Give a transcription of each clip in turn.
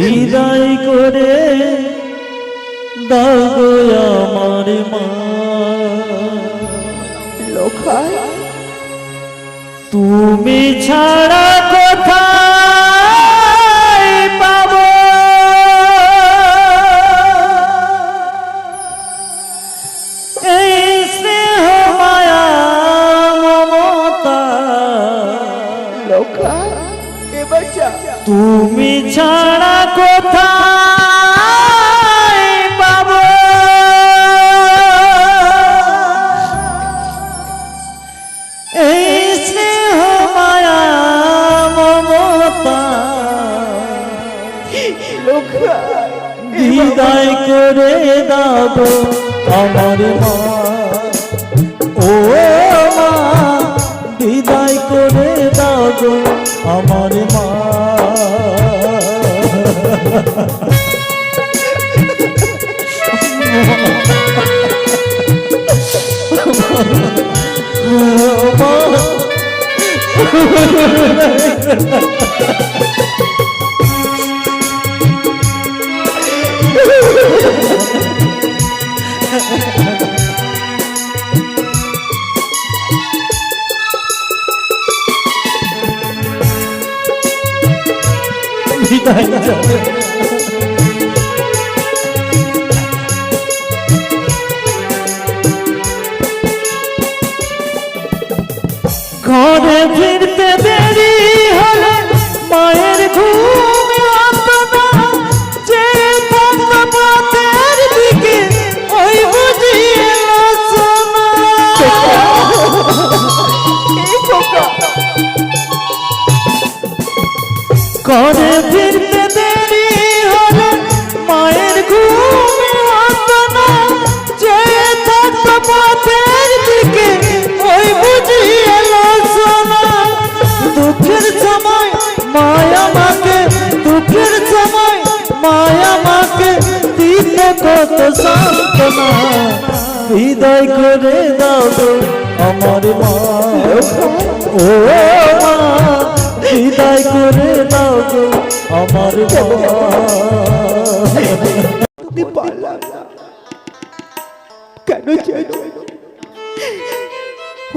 বিদায় করে দাগো আমার মা। তুমি ছাড়া কোথায় দাও আমার মা। ও মা বিদায় করে দাও আমার মা। বিদায় যাবে ঘরে ফিরতে দেরি। করে দাও আমার মা ও মা হৃদয় করে দাও আমার মা কেন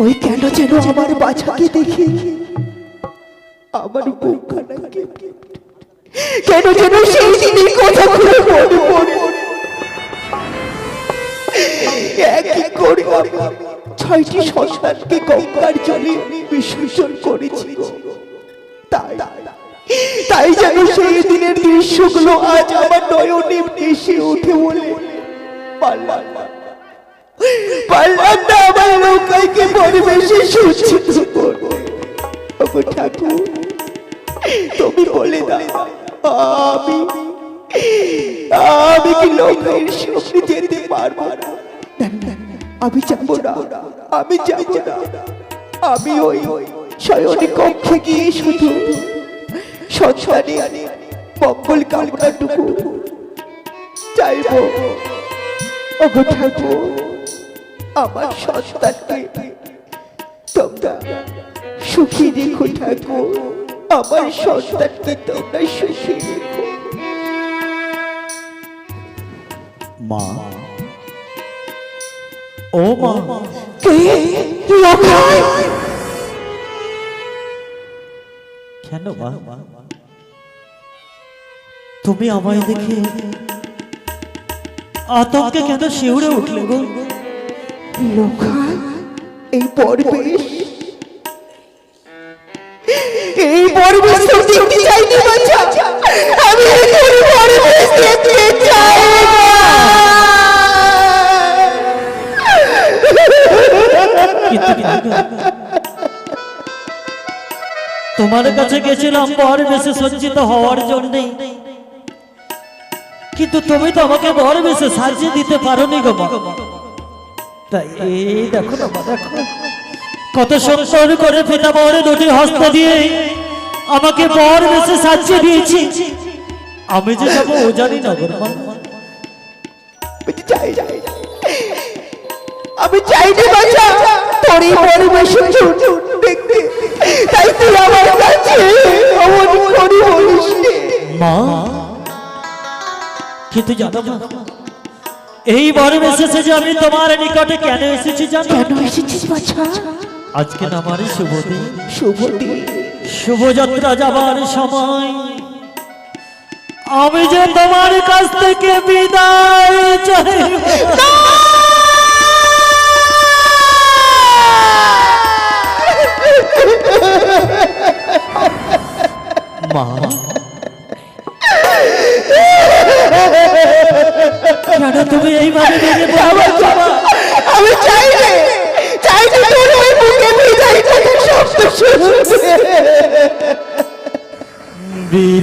ওই কেন যেন আমার বাছাকে দেখে। আমার বুকখানা কেন যেন সেই দিনের কথা খুলে মনে পড়ে। একই তাই যেন সেই দিনের দৃশ্যগুলো আজ আমার নয়নে ভেসে উঠে বলে পারলাম না। আমার নৌকাইকে পরিবেশে ঠাকুর তুমি বলে দাও আমি আমি কি নৌকাইয়ের সামনে যেতে পারব না, আমি যাব না, আমি যাব না। আমি ওই কক্ষে গিয়ে শুধু মঙ্গল কামনাটুকু চাইব। ওগো ঠাকুর, আমার সন্তানকে তোমরা সুখী রেখো ঠাকুর। আমার সন্তানকে তোমরা সুখী মা ও মা কে লোকাই কেন মা তুমি আমায় দেখে আতঙ্কে কেন শিউরে উঠলে গো এই পরিবেশ এই পরিবেশ তো দেখতে চাইনি বাচ্চা আমি এই পরিবেশ দেখতে চাই তোমার কাছে গেছিলাম বর বেশি সজ্জিত হওয়ার জন্য। কিন্তু তুমি তো আমাকে বর বেশি সাজিয়ে দিতে পারোনি গো দেখো না দেখো। কত সুন্দর করে পিতা বরে দুটি হস্ত দিয়ে আমাকে বর বেশি সাজিয়ে দিয়েছি। আমি যে যাব ও জানি না আমি চাই না বাচ্চা তোর এই পরিবেশে দেখতে। তাই তুই আমার কাছে অমন করে বলিস মা কিন্তু জানো এই বড় এসেছে যে আমি তোমার নিকটে কেন এসেছি জানো? কেন এসেছিস বাছা? আজকে আমার শুভ দিন। শুভ দিন। শুভযাত্রা যাবার সময়। আমি যে তোমার কাছ থেকে বিদায়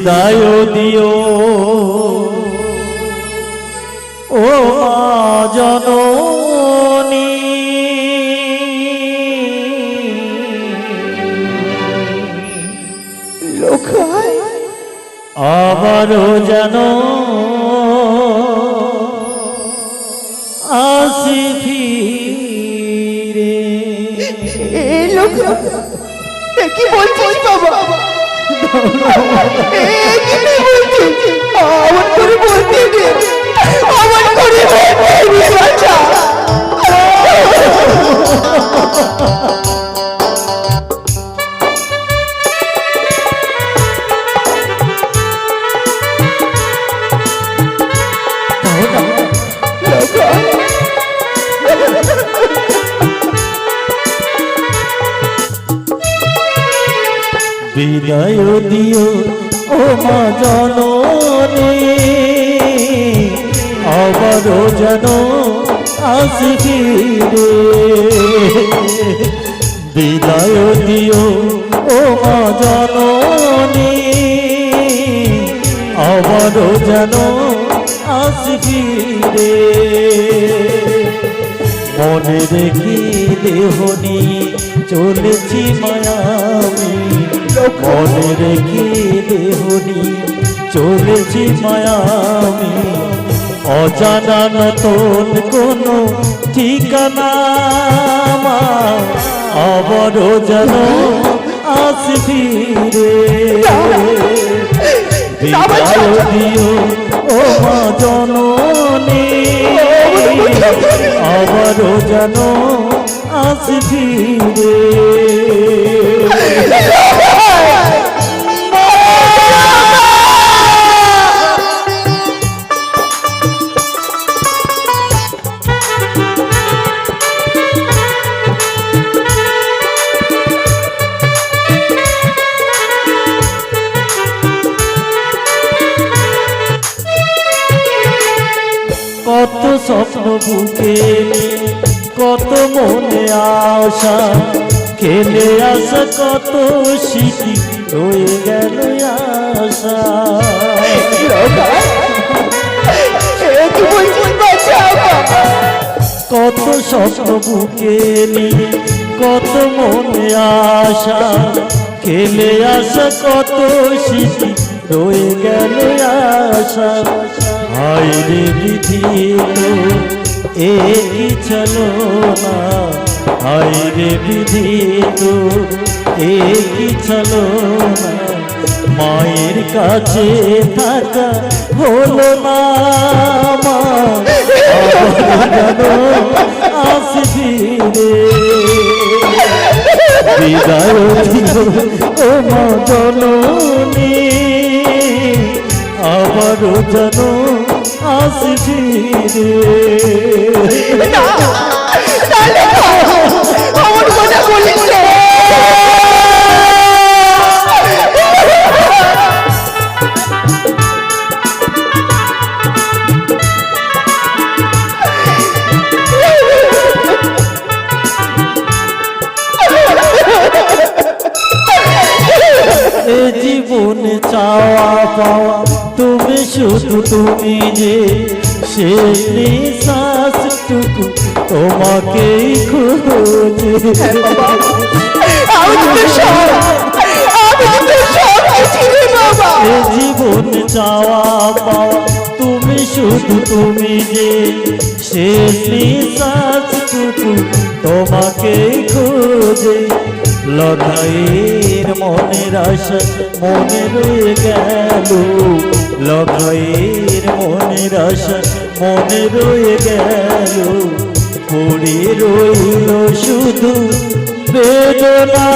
বিদায় দিও। ও জননী। লোকায় আবারও যেন আসি ফিরে। লোক কি বলছিস বাবা বলছিস আমার করে বলতে দে আমার করে বলতে দে বাচ্চা বিদায় দিও, ও মা জননী। আবারও যেন আসি ফিরে বিদায় দিও, ও মা জননী। আবারও যেন আসি ফিরে মনে রেখে দেহ নিয়ে চলেছি মায়ামি। মনে রেখে দেহ নিয়ে চলেছি মায়ামি অজানা নতুন কোনো ঠিকানা আবারও যেন আস ফিরে বিদায় দিও ও মা জননী আবারও যেন আস ফিরে কত স্বপ্ন বুকে কত মনে আশা খেলে আসা কত স্মৃতি, রয়ে গেল কত স্বপ্ন বুকে নিয়ে, কত মনে আশা। খেলে আসা কত স্মৃতি, রয়ে গেল আশা। হায় রে বিধি এ কি চলো না হায় রে বিধি তো, এ কি চলো মায়ের কাছে থাকা হলো না আসবি রে বিদায় ও মা জননী, আবারও যেন আসবি রে। তুমি যে শেষ নিঃশ্বাসটুকু তোমাকেই খুঁজে। এ জীবন চাওয়া পাওয়া তুমি শুধু তুমি যে শেষ নিঃশ্বাস টুকু তোমাকে খোঁজে। লগাইয়ের মনের আশা মনে গেল। লগাইয়ের মনের আশা মনে রয়ে গেল। পড়ে রইল শুধু বেদনা।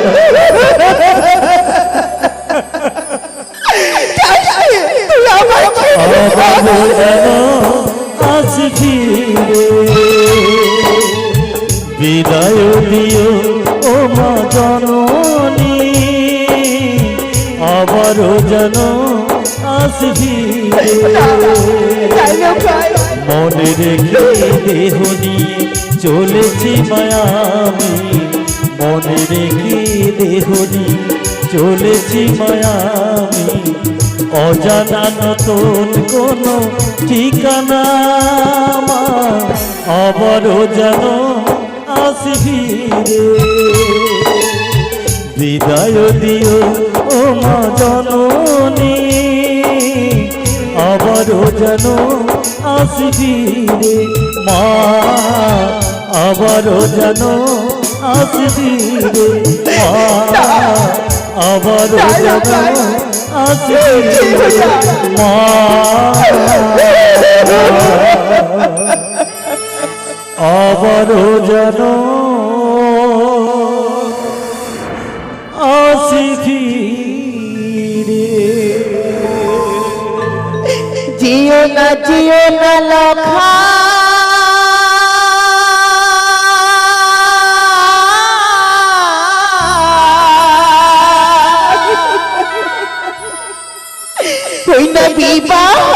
তুই আজ ফিরে বিদায় দিও ও মা জননী, আবারও যেন ভাই মনে রেখে দেহ নিয়ে চলেছি মায়ামি। মনে রেখে দেহ নিয়ে চলেছি মায়ামি। অজানা নতুন কোনো ঠিকানা আবারও যেন আসবি রে বিদায় দিও ও মা জননী আবারও যেন আসবি রে মা আবারও যেন আসবি রে মা আবারও যেন আবারও যেন আসবি রে জিও না জিও না লখা। না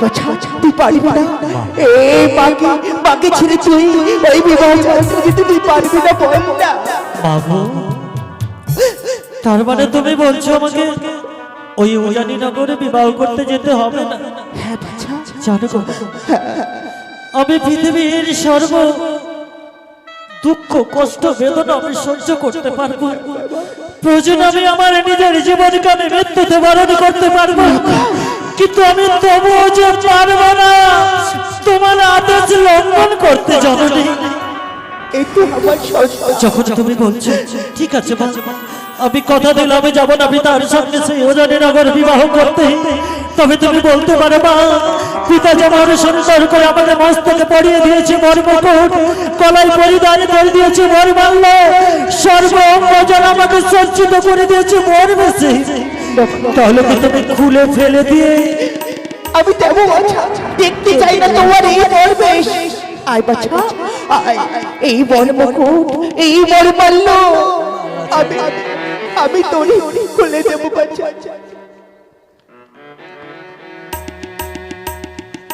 বাচ্চা তুই পারবি না। এই মাকে মাকে ছেড়ে তুই এই বিবাহ যেতে তুই পারবি না বল না। বাবু তার মানে তুমি বলছো আমাকে ওই উজানি নগরে বিবাহ করতে যেতে হবে না? হ্যাঁ জানো গো, আমি পৃথিবীর সর্ব দুঃখ কষ্ট বেদনা আমি সহ্য করতে পারব। প্রয়োজন আমি আমার নিজের জীবনকে আমি মৃত্যুতে বরণ করতে পারব। কিন্তু আমি তবুও যে পারব না তোমার আদেশ লঙ্ঘন করতে জননী যখন তুমি বলছো ঠিক আছে আমি কথা দিলাম আমি যাব না আমি তার সঙ্গে সেই ওজানি নগর বিবাহ করতে। তবে তুমি বলতে পারো মা পিতা যেমন সুন্দর করে আমাকে মস্তকে পরিয়ে দিয়েছে মর্মকুট কলাই পরিধান করে দিয়েছে মর্মাল্য সর্ব অঙ্গ যেন আমাকে সজ্জিত করে দিয়েছে মর্মেছে তাহলে কি তুমি খুলে ফেলে দিয়ে আমি তেমন দেখতে চাই না তোমার এই পরবেশ আয় বাছা এই বর্মকুট এই বর্মাল্য আমি আমি তোরে খুলে দেবো বাছা।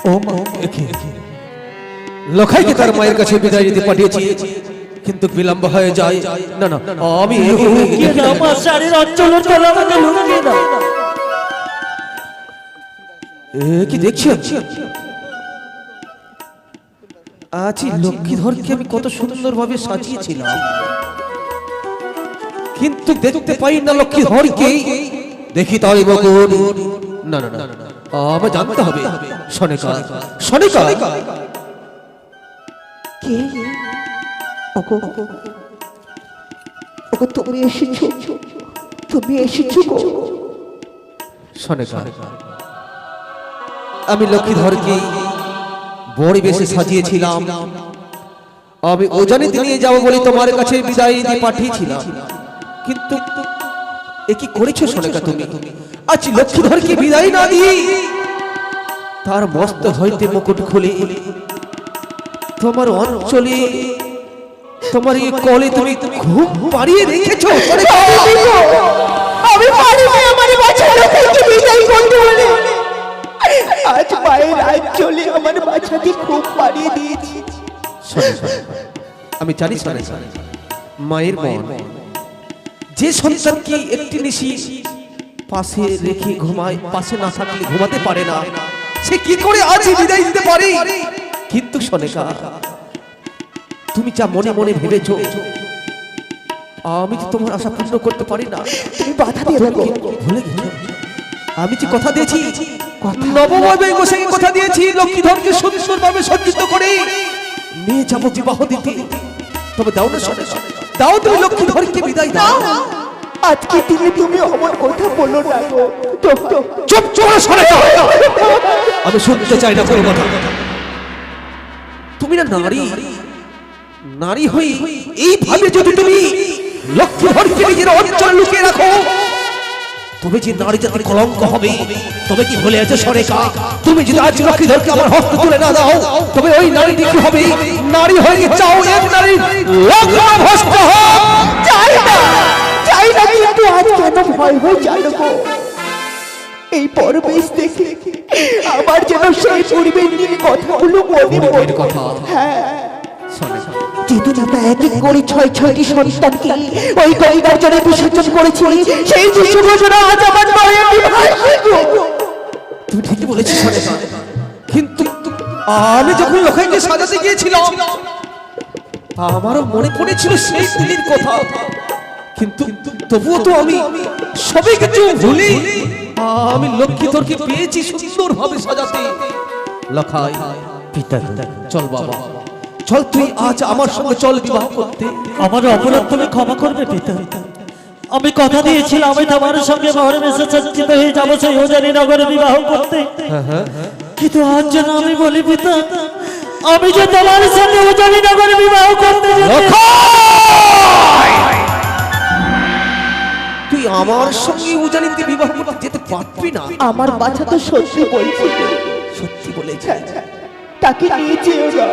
ও মা লখাইকে তার মায়ের কাছে বিদায় দিতে পাঠিয়েছি। কিন্তু বিলম্ব হয়ে যায়। না না আমি আমার শাড়ির অঞ্চলের লুকিয়ে দাও। কি দেখছি? আজ লক্ষ্মীধরকে আমি কত সুন্দরভাবে সাজিয়েছিলাম। কিন্তু দেখতে পাই না লক্ষ্মীধরকে। দেখি তাহলে বকুন না না না আমার জানতে হবে। সনেকা সনেকা কে? ওগো ওগো, তুমি এসেছ তুমি এসেছ গো। সনেকা আমি লক্ষ্মীধরকে বড়ি বেশি সাজিয়েছিলাম। আমি ওজানিতে নিয়ে যাব বলে তোমার কাছে বিদায় দিয়ে পাঠিয়েছিলাম। কিন্তু এ কি করেছ সনেকা তুমি? আজ লক্ষ্মীধরকে বিদায় না দিয়ে তার মস্ত হইতে মুকুট খুলে তোমার অঞ্চলে তোমার এই কলে তুমি খুব পাড়িয়ে রেখেছো। আমি পারিনি আমার বাচ্চা লোককে বিদায় করতে বলে আজ মায়ের আজ চলে আমার বাচ্চাকে খুব পাড়িয়ে দিয়েছি শোনে, শোনে। আমি জানি শোনে শোনে। মায়ের মন যে সন্তানকে একটি নিশি পাশে রেখে ঘুমায় পাশে না থাকলে ঘুমাতে পারে না সে কি করে আজ বিদায় দিতে পারে কিন্তু সনেকা তুমি যা মনে মনে ভেবেছো আমি তো তোমার আশা পূর্ণ করতে পারি না। তুমি বাধা দিয়ে রাখো ভুলে গেছো আমি যে কথা দিয়েছি নবময় গোসাইকে কথা দিয়েছি লক্ষ্মীধরকে সুন্দরভাবে সজ্জিত করে। নিয়ে যাব বিবাহ দিতে। তবে দাও না শোনে। দাও তুমি লক্ষ্মীধরকে বিদায় দাও। আজকে দিনে তুমি অমন কথা বলো না চুপ চুপ। সরে যাও আমি শুনতে চাই না কোনো কথা। তুমি না নারী। নারী হই এইভাবে যদি তুমি লক্ষ্মীধরকে নিজের অঞ্চল লুকিয়ে রাখো তবে যে নারী জাতির কলঙ্ক হবে তবে কি ভুলে আছে সরেকা তুমি যদি আজ লক্ষ্মীধরকে আমার হস্ত তুলে না দাও তবে ওই নারীটি কি হবে? নারী হয়ে চাও এক নারী লক্ষ্য ভস্ত হোক। চাই না চাই না কিন্তু আজ কেন ভয় হয়ে জানো গো। এই পরবেশ দেখে আমার যেন সেই পরিবেশ নিয়ে কথাগুলো মনে পড়ে। কথা। হ্যাঁ। শোনে। করে ছয় ছয়টি সন্তানকে ওই বিসর্জন সেই আমি যখন লোকাইকে সাজাতে গিয়েছিলাম আমারও মনে পড়েছিল সেই দিনের কথা। কিন্তু তবুও তো আমি সবে কিছু ভুলি, আমি লক্ষ্মী তোরকে পেয়েছি সুন্দর ভাবে সাজাতে। লখাই, পিতা, চল বাবা। চল তুই আজ আমার সঙ্গে চল বিবাহ করতে। আমার অপরাধ তুমি ক্ষমা করবে পিতা। আমি কথা দিয়েছিলাম আমি তোমার সঙ্গে মহরে মেসে সজ্জিত হয়ে যাব সেই ওজানি নগরে বিবাহ করতে। কিন্তু আজ যেন আমি বলি পিতা আমি যে তোমার সঙ্গে ওজানি নগরে বিবাহ করতে তুই আমার সঙ্গে উজানিতে বিবাহ করতে যেতে পারবি না। আমার বাচ্চা তো সত্যি বলছি। গো। সত্যি বলেছি। তাকে নিয়ে যেও না।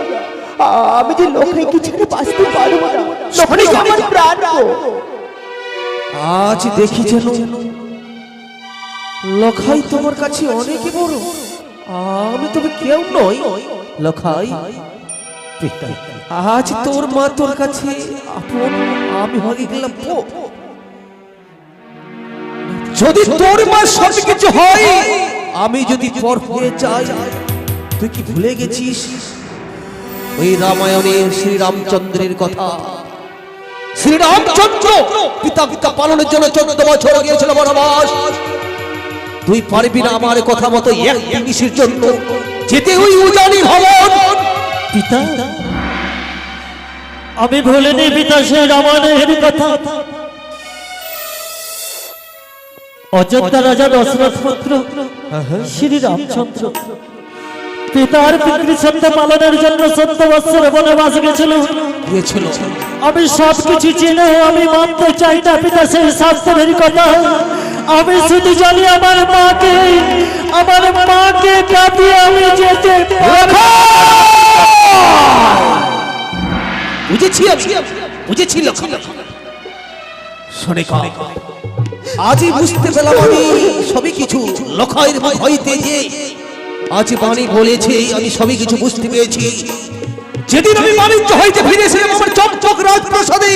আমি যে লোকাই কি ছেড়ে বাঁচতে পারব না। আমার প্রাণ। আজ দেখি যেন লখাই তোমার কাছে অনেক বড়। আমি তবে কেউ নই। লখাই আজ তোর মা তোর কাছে আমি হয়ে গেলাম যদি তোর মা সব কিছু হয়, আমি যদি পর হয়ে যাই, তুই কি ভুলে গেছিস? ওই রামায়ণে শ্রীরামচন্দ্রের কথা। শ্রীরামচন্দ্র পিতা পিতা পালনের জন্য চোদ্দ বছর গিয়েছিল বনবাস। তুই পারবি না আমার কথা মতো এক জিনিসের জন্য। যেতে ওই উজানি ভবন। পিতা আমি ভুলিনি পিতা সেই রামায়ণের কথা। অযোধ্যা রাজা দশরথ পুত্র শ্রী রামচন্দ্র পিতার পিতৃ সত্য পালনের জন্য সত্য বৎসর বনবাস গেছিল। গিয়েছিল। আমি সব কিছু চিনে আমি মানতে চাই না পিতা সেই শাস্ত্রের কথা। আমি শুধু জানি আমার মাকে আমার মাকে কাঁদিয়ে আমি যেতে। বুঝেছি বুঝেছি লক্ষ্য শোনে আজই বুঝতে পেলাম আমি সবই কিছু। লক্ষের হইতে যে আজ বাণী বলেছে আমি সবই কিছু বুঝতে পেরেছি। যেদিন আমি বাণিজ্য হইতে ফিরেছিলাম আমার চম্পক রাজপ্রাসাদে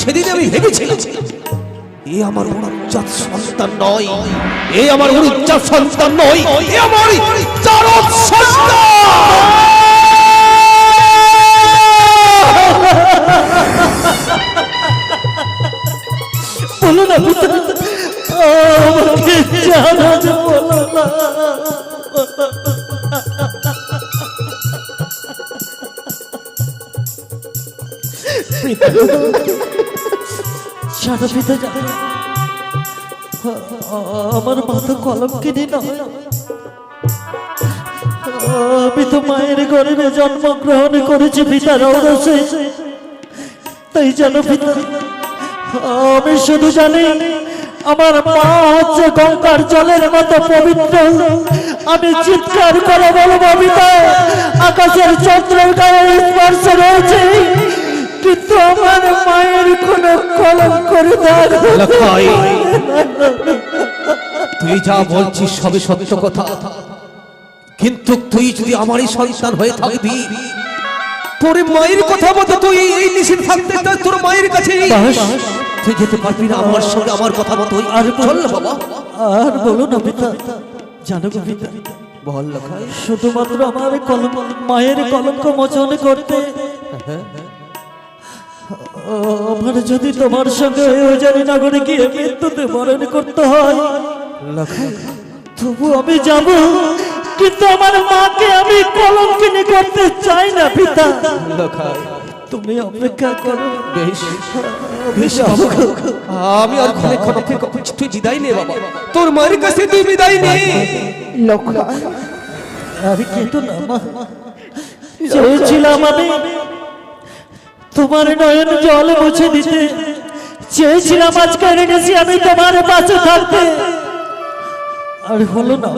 সেদিন আমি ভেবেছিলাম এ আমার উচ্চাত সন্তান নয় এ আমার উচ্চাত সন্তান নয় এ আমার চারক সন্তান বলো না আমাকে জানাজ বলো না। সারা পিতা আমার মাথা কলম কিনে নয় আমি তো মায়ের গর্ভে জন্মগ্রহণ করেছি পিতার ঔরসে তাই জানো পিতা আমি শুধু জানি, আমার মা হচ্ছে গঙ্গার জলের মতো পবিত্র আমি চিৎকার করে বলব পিতা আকাশের চন্দ্রের গায়ে স্পর্শ রয়েছে। কিন্তু আমার মায়ের কোনো কলম করে তুই যা বলছিস সবে সত্য কথা। কিন্তু তুই যদি আমারই সন্তান হয়ে থাকবি তোর মায়ের কথা মতো তুই এই নিষেধ থাকতে তোর মায়ের কাছে তুই যেতে পারবি না আমার সঙ্গে আমার কথা মতো। আর চল বাবা। আর বলো না পিতা। জানো গো পিতা বল লক্ষাই শুধুমাত্র আমার কলম মায়ের কলঙ্ক মোচন করতে আমার যদি তোমার সঙ্গে জানি নগরে গিয়ে মৃত্যুতে বরণ করতে হয় তবু আমি যাব। কিন্তু আমার মাকে আমি কলম কিনে করতে চাই না পিতা। তুমি অপেক্ষা করো। বেশ বেশ আমি আর ক্ষণেক্ষণ অপেক্ষা করছি। তুই বিদায় নে বাবা। তোর মায়ের কাছে তুই বিদায় নে। লক্ষ্য আর কিন্তু না মা। চেয়েছিলাম আমি। তোমার নয়ন জল মুছে দিতে। চেয়েছিলাম আজকে এনেছি আমি তোমার পাশে থাকতে। আর হলো না।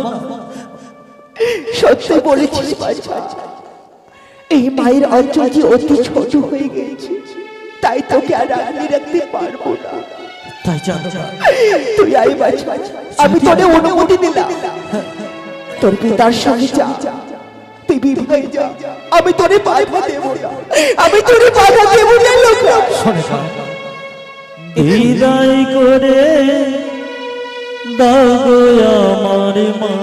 সত্যি বলেছিস এই মায়ের অঞ্চলটি অতি ছোট হয়ে গেছে তাই তোকে আর আগলে রাখতে পারব না। তাই জানো তুই আই বাছা আমি তোরে অনুমতি দিলাম। তোর পিতার সঙ্গে যা। যা। আমি তোরে বাধা দেব। না আমি তোরে বাধা দেব না লোক। বিদায় করে দাও আমার মা।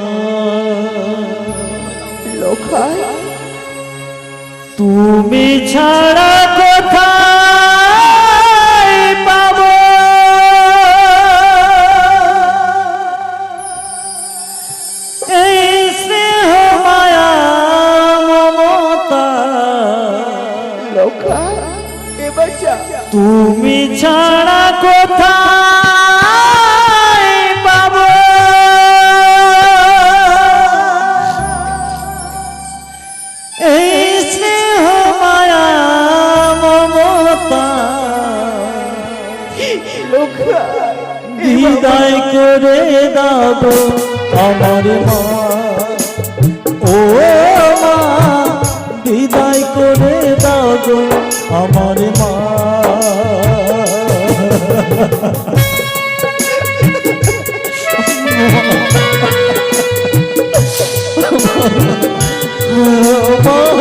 লোখায় তুমি ছাড়া কোথায় করে দাও আমার মা। ও মা বিদায় করে দাও আমার মা। বিদায়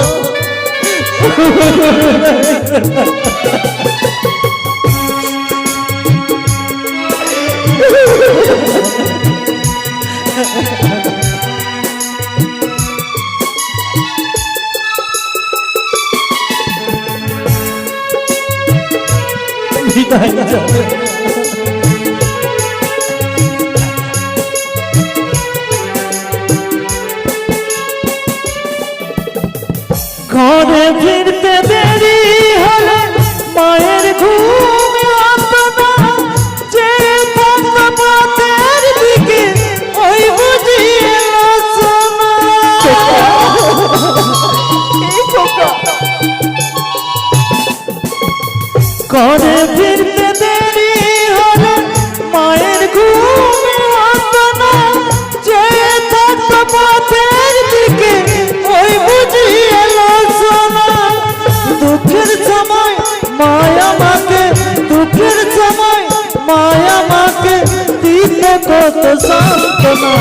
মায়া মাকে দিতে কত সান্ত্বনা?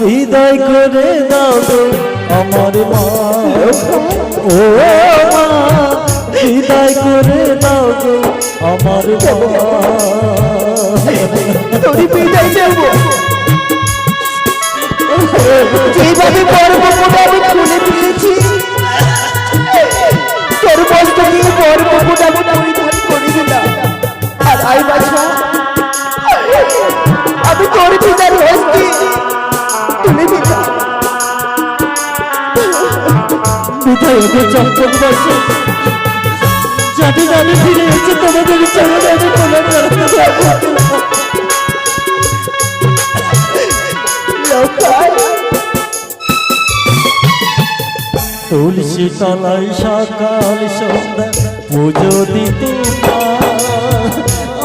হৃদয় করে দাও আমার মা ও মা, হৃদয় করে দাও আমার তোর বিদায় নেব যেভাবে বড় বপুটা আমি খুলে দিয়েছি তোর বস্ত নিয়ে বড় বপুটা আমি করে দিলাম আর আই বাছা। বিধায়ক চম্পক বসে? জানি জানি ফিরে এসে তোমাদের চলে যাবে, তোমার তুলসী তলায় সকাল সন্ধ্যা পুজো দিতে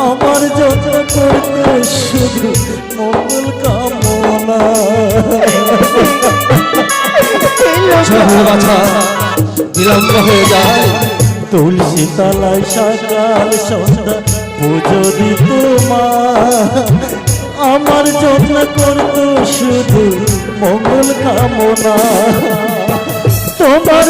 আমার যত করতে শুধু মঙ্গল কামনা। বিলম্ব হয়ে যায় তুলসী তলায় সকাল সন্ধ্যা পুজো দিত মা। আমার যত্ন করত শুধু মঙ্গল কামনা। তোমার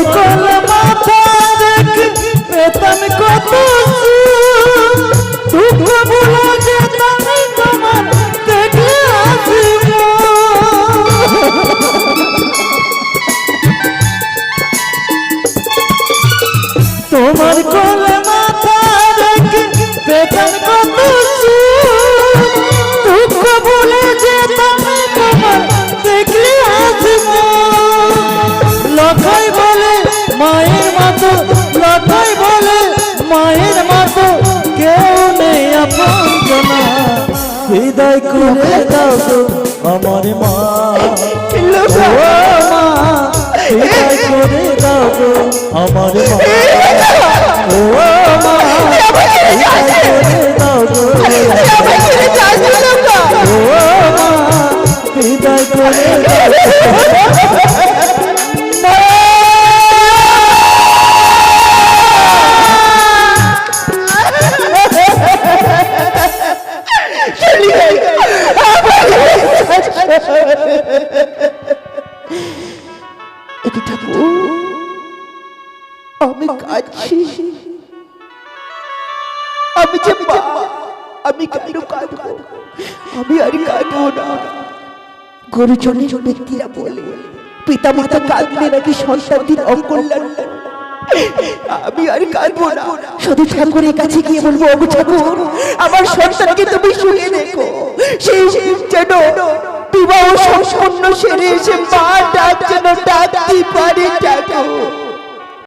হৃদয় করে দাও তো আমার মা হৃদয় করে দাও তো আমার মা ও মা হৃদয় করে দাও তো গুরুজনের ব্যক্তিরা বলে পিতা মাতা কাঁদলে নাকি সন্তানদের অকল্যাণ? আমি আর কাঁদবো শুধু ঠাকুরের কাছে গিয়ে বলব অবু ঠাকুর, আমার সন্তানকে তুমি শুয়ে দেখো সেই যেন বিবাহ সম্পন্ন সেরে এসে মা ডাক যেন ডাকতে পারে, ঠাকুর।